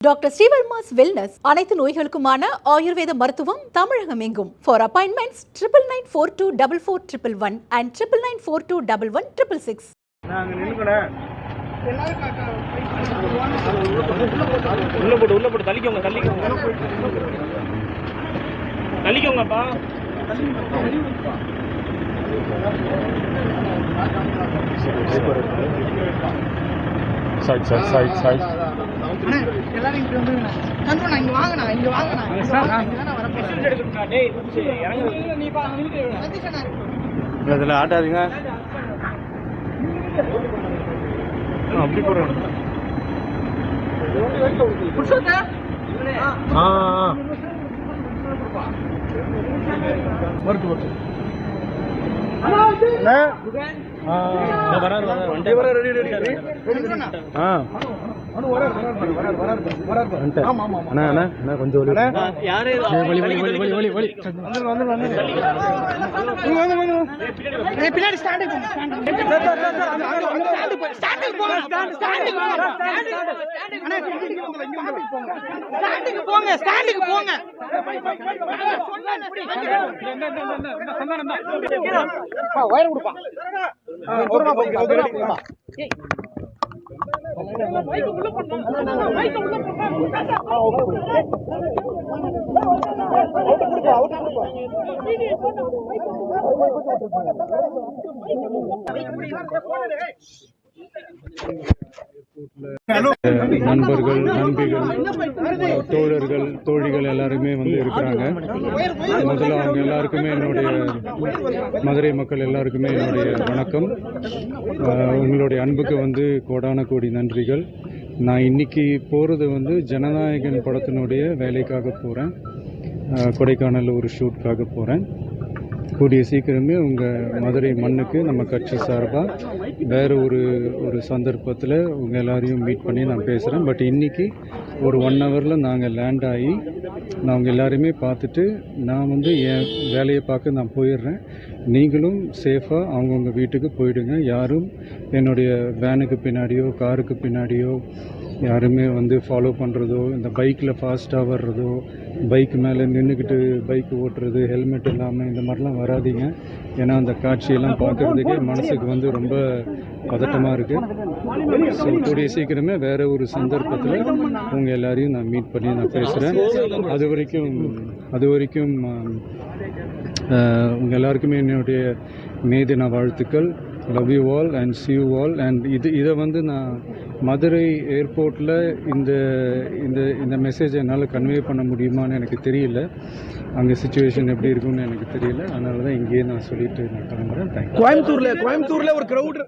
Doctor Srivarma's wellness அனைத்து நோய்களுக்குமான ஆயுர்வேத மருத்துவம் தமிழகம் எங்கும் for appointments triple nine four two double four triple one and triple nine four two double one triple six உள்ள போட்டு உள்ள போட்டு தள்ளிக்கோங்க தள்ளிக்கோங்க. தள்ளிக்கோங்கப்பா. சைட் சார் சைட் சைட் எல்லாரும் இங்க இங்க இங்க. இதில் ஆட்டாதீங்க. ஆ, அப்படி போடுறேன். ஆ ஆ. ஆ கொஞ்சம் பின்னாடி ஸ்டாண்டுக்கு போங்க, ஸ்டாண்டுக்கு. போங்க, ஸ்டாண்டுக்கு போங்க, ஸ்டாண்டுக்கு போங்க, நண்பர்கள் நண்பிகள் தோழர்கள். எல்லாருமே வந்து இருக்கிறாங்க. முதல்ல அவங்க எல்லாருக்குமே என்னுடைய மதுரை மக்கள் எல்லாருக்குமே என்னுடைய வணக்கம். உங்களுடைய அன்புக்கு வந்து கோடான கோடி நன்றிகள். நான் இன்னைக்கு போகிறது வந்து ஜனநாயகன் படத்தினுடைய வேலைக்காக போகிறேன் கொடைக்கானல் ஒரு ஷூட்காக போகிறேன் கூடிய சீக்கிரமே உங்கள் மதுரை மண்ணுக்கு நம்ம கட்சி சார்பாக வேறு ஒரு ஒரு சந்தர்ப்பத்தில் உங்கள் எல்லாரையும் மீட் பண்ணி நான் பேசுகிறேன் பட் இன்னைக்கு ஒரு ஒன் ஹவரில் நாங்கள் லேண்ட் ஆகி நான் அவங்க எல்லாரையுமே பார்த்துட்டு நான் வந்து என் வேலையை பார்க்க நான் போயிடுறேன். நீங்களும் சேஃபாக அவங்கவுங்க வீட்டுக்கு போயிடுங்க. யாரும் என்னுடைய வேனுக்கு பின்னாடியோ காருக்கு பின்னாடியோ யாருமே வந்து ஃபாலோ பண்ணுறதோ இந்த பைக்கில் ஃபாஸ்ட்டாக வர்றதோ பைக் மேலே நின்றுக்கிட்டு பைக் ஓட்டுறது ஹெல்மெட் இல்லாமல் இந்த மாதிரிலாம் வராதீங்க. ஏன்னா அந்த காட்சியெல்லாம் பார்க்குறதுக்கே மனசுக்கு வந்து ரொம்ப பதட்டமாக இருக்குது ஸோ கூடிய சீக்கிரமே வேறு ஒரு சந்தர்ப்பத்தில் உங்கள் எல்லாரையும் நான் மீட் பண்ணி நான் பேசுகிறேன் அது வரைக்கும் அது வரைக்கும் உங்கள் எல்லாருக்குமே என்னுடைய மே தின வாழ்த்துக்கள். Love you all and see you all and இது இதை வந்து நான் மதுரை ஏர்போர்ட்டில் இந்த இந்த இந்த மெசேஜை என்னால் கன்வே பண்ண முடியுமான்னு எனக்கு தெரியல. அங்கே சுச்சுவேஷன் எப்படி இருக்கும்னு எனக்கு தெரியல. அதனால தான் இங்கேயே நான் சொல்லிட்டு நான் கிளம்புறேன். கோயம்புத்தூரில் கோயம்புத்தூரில் ஒரு க்ரௌட்